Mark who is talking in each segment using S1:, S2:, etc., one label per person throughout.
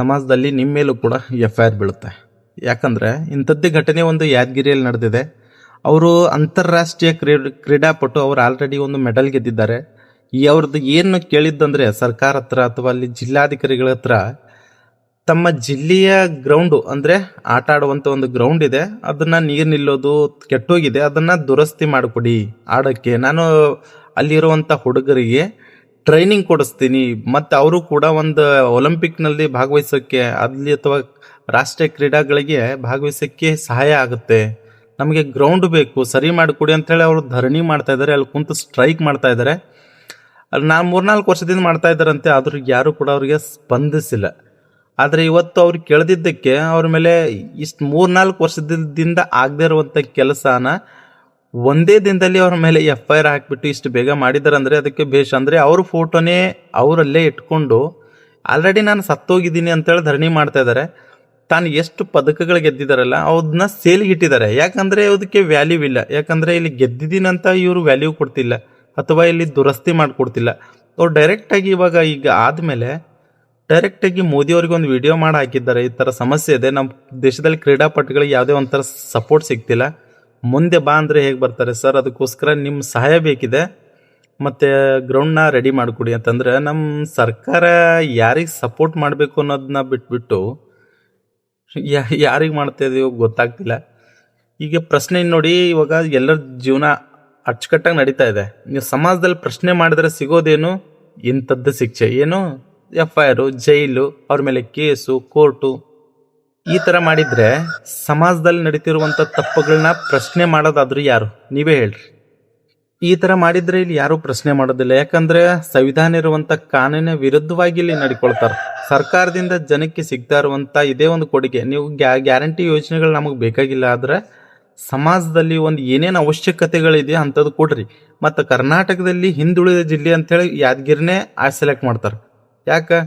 S1: ಸಮಾಜದಲ್ಲಿ ನಿಮ್ಮ ಮೇಲೂ ಕೂಡ ಎಫ್ ಐ ಆರ್ ಬೀಳುತ್ತೆ. ಯಾಕಂದರೆ ಇಂಥದ್ದೇ ಘಟನೆ ಒಂದು ಯಾದಗಿರಿಯಲ್ಲಿ ನಡೆದಿದೆ. ಅವರು ಅಂತಾರಾಷ್ಟ್ರೀಯ ಕ್ರೀಡೆ, ಕ್ರೀಡಾಪಟು ಅವರು ಆಲ್ರೆಡಿ ಒಂದು ಮೆಡಲ್ ಗೆದ್ದಿದ್ದಾರೆ. ಈ ಅವ್ರದ್ದು ಏನು ಕೇಳಿದ್ದಂದರೆ ಸರ್ಕಾರ ಹತ್ರ ಅಥವಾ ಅಲ್ಲಿ ಜಿಲ್ಲಾಧಿಕಾರಿಗಳ ಹತ್ರ ತಮ್ಮ ಜಿಲ್ಲೆಯ ಗ್ರೌಂಡು ಅಂದರೆ ಆಟ ಆಡುವಂಥ ಒಂದು ಗ್ರೌಂಡ್ ಇದೆ. ಅದನ್ನು ನೀರು ನಿಲ್ಲೋದು ಕೆಟ್ಟೋಗಿದೆ. ಅದನ್ನು ದುರಸ್ತಿ ಮಾಡಿಕೊಡಿ. ಆಡೋಕ್ಕೆ ನಾನು ಅಲ್ಲಿರುವಂಥ ಹುಡುಗರಿಗೆ ಟ್ರೈನಿಂಗ್ ಕೊಡಿಸ್ತೀನಿ. ಮತ್ತು ಅವರು ಕೂಡ ಒಂದು ಒಲಿಂಪಿಕ್ನಲ್ಲಿ ಭಾಗವಹಿಸೋಕ್ಕೆ ಅಲ್ಲಿ ಅಥವಾ ರಾಷ್ಟ್ರೀಯ ಕ್ರೀಡಾಗಳಿಗೆ ಭಾಗವಹಿಸೋಕ್ಕೆ ಸಹಾಯ ಆಗುತ್ತೆ. ನಮಗೆ ಗ್ರೌಂಡ್ ಬೇಕು. ಸರಿ ಮಾಡಿಕೊಡಿ ಅಂತೇಳಿ ಅವರು ಧರಣಿ ಮಾಡ್ತಾ ಇದ್ದಾರೆ ಅಲ್ಲಿ ಕುಂತು ಸ್ಟ್ರೈಕ್ ಮಾಡ್ತಾ ಇದ್ದಾರೆ ಅಲ್ಲಿ ನಾ ಮೂರ್ನಾಲ್ಕು ವರ್ಷದಿಂದ ಮಾಡ್ತಾ ಇದ್ದಾರಂತೆ. ಆದರೂ ಯಾರು ಕೂಡ ಅವರಿಗೆ ಸ್ಪಂದಿಸಿಲ್ಲ. ಆದರೆ ಇವತ್ತು ಅವ್ರು ಕೇಳ್ದಿದ್ದಕ್ಕೆ ಅವ್ರ ಮೇಲೆ ಇಷ್ಟು ಮೂರ್ನಾಲ್ಕು ವರ್ಷದಿಂದ ಆಗದೇ ಇರುವಂಥ ಕೆಲಸನ ಒಂದೇ ದಿನದಲ್ಲಿ ಅವ್ರ ಮೇಲೆ ಎಫ್ ಐ ಆರ್ ಹಾಕ್ಬಿಟ್ಟು ಇಷ್ಟು ಬೇಗ ಮಾಡಿದ್ದಾರೆ ಅಂದರೆ ಅದಕ್ಕೆ ಬೇಷ್ ಅಂದರೆ ಅವ್ರ ಫೋಟೋನೇ ಅವರಲ್ಲೇ ಇಟ್ಕೊಂಡು ಆಲ್ರೆಡಿ ನಾನು ಸತ್ತೋಗಿದ್ದೀನಿ ಅಂತೇಳಿ ಧರಣಿ ಮಾಡ್ತಾ ಇದ್ದಾರೆ ತಾನು ಎಷ್ಟು ಪದಕಗಳು ಗೆದ್ದಿದ್ದಾರಲ್ಲ ಅದನ್ನ ಸೇಲಿಗೆ ಇಟ್ಟಿದ್ದಾರೆ ಯಾಕಂದರೆ ಅದಕ್ಕೆ ವ್ಯಾಲ್ಯೂ ಇಲ್ಲ. ಯಾಕಂದರೆ ಇಲ್ಲಿ ಗೆದ್ದಿದ್ದೀನಂತ ಇವರು ವ್ಯಾಲ್ಯೂ ಕೊಡ್ತಿಲ್ಲ. ಅಥವಾ ಇಲ್ಲಿ ದುರಸ್ತಿ ಮಾಡಿಕೊಡ್ತಿಲ್ಲ. ಅವ್ರು ಡೈರೆಕ್ಟಾಗಿ ಇವಾಗ ಈಗ ಆದಮೇಲೆ ಡೈರೆಕ್ಟಾಗಿ ಮೋದಿಯವ್ರಿಗೆ ಒಂದು ವಿಡಿಯೋ ಮಾಡಿ ಹಾಕಿದ್ದಾರೆ. ಈ ಥರ ಸಮಸ್ಯೆ ಇದೆ. ನಮ್ಮ ದೇಶದಲ್ಲಿ ಕ್ರೀಡಾಪಟುಗಳಿಗೆ ಯಾವುದೇ ಒಂಥರ ಸಪೋರ್ಟ್ ಸಿಗ್ತಿಲ್ಲ. ಮುಂದೆ ಬಾ ಅಂದರೆ ಹೇಗೆ ಬರ್ತಾರೆ? ಸರ್, ಅದಕ್ಕೋಸ್ಕರ ನಿಮ್ಮ ಸಹಾಯ ಬೇಕಿದೆ. ಮತ್ತು ಗ್ರೌಂಡ್ನ ರೆಡಿ ಮಾಡಿಕೊಡಿ. ಅಂತಂದ್ರೆ ನಮ್ಮ ಸರ್ಕಾರ ಯಾರಿಗೆ ಸಪೋರ್ಟ್ ಮಾಡಬೇಕು ಅನ್ನೋದನ್ನ ಬಿಟ್ಬಿಟ್ಟು, ಯಾ, ಯಾರಿಗೆ ಮಾಡ್ತಾ ಇದೆಯೋ ಗೊತ್ತಾಗ್ತಿಲ್ಲ. ಈಗ ಪ್ರಶ್ನೆ ನೋಡಿ, ಇವಾಗ ಎಲ್ಲರ ಜೀವನ ಅಚ್ಚುಕಟ್ಟಾಗಿ ನಡೀತಾ ಇದೆ. ನೀವು ಸಮಾಜದಲ್ಲಿ ಪ್ರಶ್ನೆ ಮಾಡಿದ್ರೆ ಸಿಗೋದೇನು? ಇಂಥದ್ದು ಶಿಕ್ಷೆ. ಏನು? ಎಫ್ ಐ ಆರು ಜೈಲು, ಅವ್ರ ಮೇಲೆ ಕೇಸು, ಕೋರ್ಟು ಈ ತರ ಮಾಡಿದ್ರೆ ಸಮಾಜದಲ್ಲಿ ನಡೀತಿರುವಂತ ತಪ್ಪುಗಳನ್ನ ಪ್ರಶ್ನೆ ಮಾಡೋದಾದ್ರೂ ಯಾರು? ನೀವೇ ಹೇಳ್ರಿ. ಈ ತರ ಮಾಡಿದ್ರೆ ಇಲ್ಲಿ ಯಾರು ಪ್ರಶ್ನೆ ಮಾಡೋದಿಲ್ಲ. ಯಾಕಂದ್ರೆ ಸಂವಿಧಾನ ಇರುವಂತ ಕಾನೂನಿನ ವಿರುದ್ಧವಾಗಿ ಇಲ್ಲಿ ನಡ್ಕೊಳ್ತಾರೆ. ಸರ್ಕಾರದಿಂದ ಜನಕ್ಕೆ ಸಿಗ್ತಾ ಇರುವಂತ ಇದೇ ಒಂದು ಕೊಡುಗೆ. ನೀವು ಗ್ಯಾ, ಗ್ಯಾರಂಟಿ ಯೋಜನೆಗಳು ನಮಗೆ ಬೇಕಾಗಿಲ್ಲ ಆದ್ರೆ ಸಮಾಜದಲ್ಲಿ ಒಂದು ಏನೇನು ಅವಶ್ಯಕತೆಗಳಿದೆ ಅಂಥದ್ದು ಕೊಡ್ರಿ. ಮತ್ತು ಕರ್ನಾಟಕದಲ್ಲಿ ಹಿಂದುಳಿದ ಜಿಲ್ಲೆ ಅಂತೇಳಿ ಯಾದಗಿರಿನೇ ಆ ಸೆಲೆಕ್ಟ್ ಮಾಡ್ತಾರೆ. ಯಾಕೆ?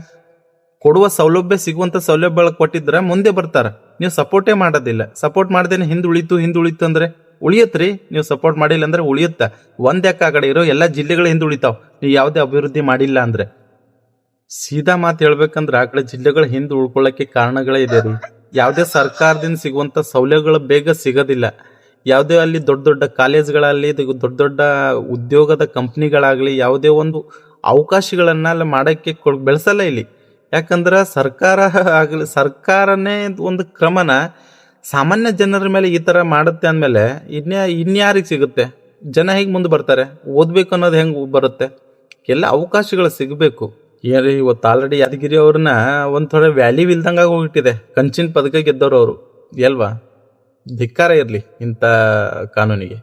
S1: ಕೊಡುವ ಸೌಲಭ್ಯ ಸಿಗುವಂಥ ಸೌಲಭ್ಯಗಳು ಕೊಟ್ಟಿದ್ರೆ ಮುಂದೆ ಬರ್ತಾರೆ. ನೀವು ಸಪೋರ್ಟೇ ಮಾಡೋದಿಲ್ಲ. ಸಪೋರ್ಟ್ ಮಾಡ್ದೇನೆ ಹಿಂದೆ ಉಳಿತು ಹಿಂದೆ ಉಳಿತು ಅಂದ್ರೆ ಉಳಿಯತ್ರಿ. ನೀವು ಸಪೋರ್ಟ್ ಮಾಡಿಲ್ಲ ಅಂದ್ರೆ ಉಳಿಯುತ್ತ. ಒಂದ್ ಯಾಕೆ ಆ ಕಡೆ ಇರೋ ಎಲ್ಲ ಜಿಲ್ಲೆಗಳು ಹಿಂದೆ ಉಳಿತಾವ್. ನೀವು ಯಾವುದೇ ಅಭಿವೃದ್ಧಿ ಮಾಡಿಲ್ಲ ಅಂದ್ರೆ. ಸೀದಾ ಮಾತು ಹೇಳ್ಬೇಕಂದ್ರೆ ಆ ಕಡೆ ಜಿಲ್ಲೆಗಳು ಹಿಂದೆ ಉಳ್ಕೊಳ್ಳೋಕ್ಕೆ ಕಾರಣಗಳೇ ಇದೆ ರೀ. ಯಾವುದೇ ಸರ್ಕಾರದಿಂದ ಸಿಗುವಂಥ ಸೌಲಭ್ಯಗಳು ಬೇಗ ಸಿಗೋದಿಲ್ಲ. ಯಾವುದೇ ಅಲ್ಲಿ ದೊಡ್ಡ ದೊಡ್ಡ ಕಾಲೇಜ್ಗಳಲ್ಲಿ ದೊಡ್ಡ ದೊಡ್ಡ ಉದ್ಯೋಗದ ಕಂಪ್ನಿಗಳಾಗಲಿ ಯಾವುದೇ ಒಂದು ಅವಕಾಶಗಳನ್ನ ಅಲ್ಲಿ ಮಾಡೋಕ್ಕೆ ಬೆಳೆಸಲ್ಲ ಇಲ್ಲಿ. ಯಾಕಂದ್ರೆ ಸರ್ಕಾರ ಆಗಲಿ, ಸರ್ಕಾರನೇ ಒಂದು ಕ್ರಮನ ಸಾಮಾನ್ಯ ಜನರ ಮೇಲೆ ಈ ಥರ ಮಾಡುತ್ತೆ ಅಂದಮೇಲೆ ಇನ್ಯಾ, ಇನ್ಯಾರಿಗೆ ಸಿಗುತ್ತೆ? ಜನ ಹೇಗೆ ಮುಂದೆ ಬರ್ತಾರೆ? ಓದಬೇಕು ಅನ್ನೋದು ಹೆಂಗೆ ಬರುತ್ತೆ? ಎಲ್ಲ ಅವಕಾಶಗಳು ಸಿಗಬೇಕು. ಏನು ಇವತ್ತು ಆಲ್ರೆಡಿ ಯಾದಗಿರಿ ಅವ್ರನ್ನ ಒಂದು ಥೋಡೆ ವ್ಯಾಲ್ಯೂ ಇಲ್ದಂಗೆ ಹೋಗಿಟ್ಟಿದೆ ಕಂಚಿನ ಪದಕ ಗೆದ್ದವರು ಅವರು. ಎಲ್ವಾ? ಧಿಕ್ಕಾರ ಇರಲಿ ಇಂಥ ಕಾನೂನಿಗೆ.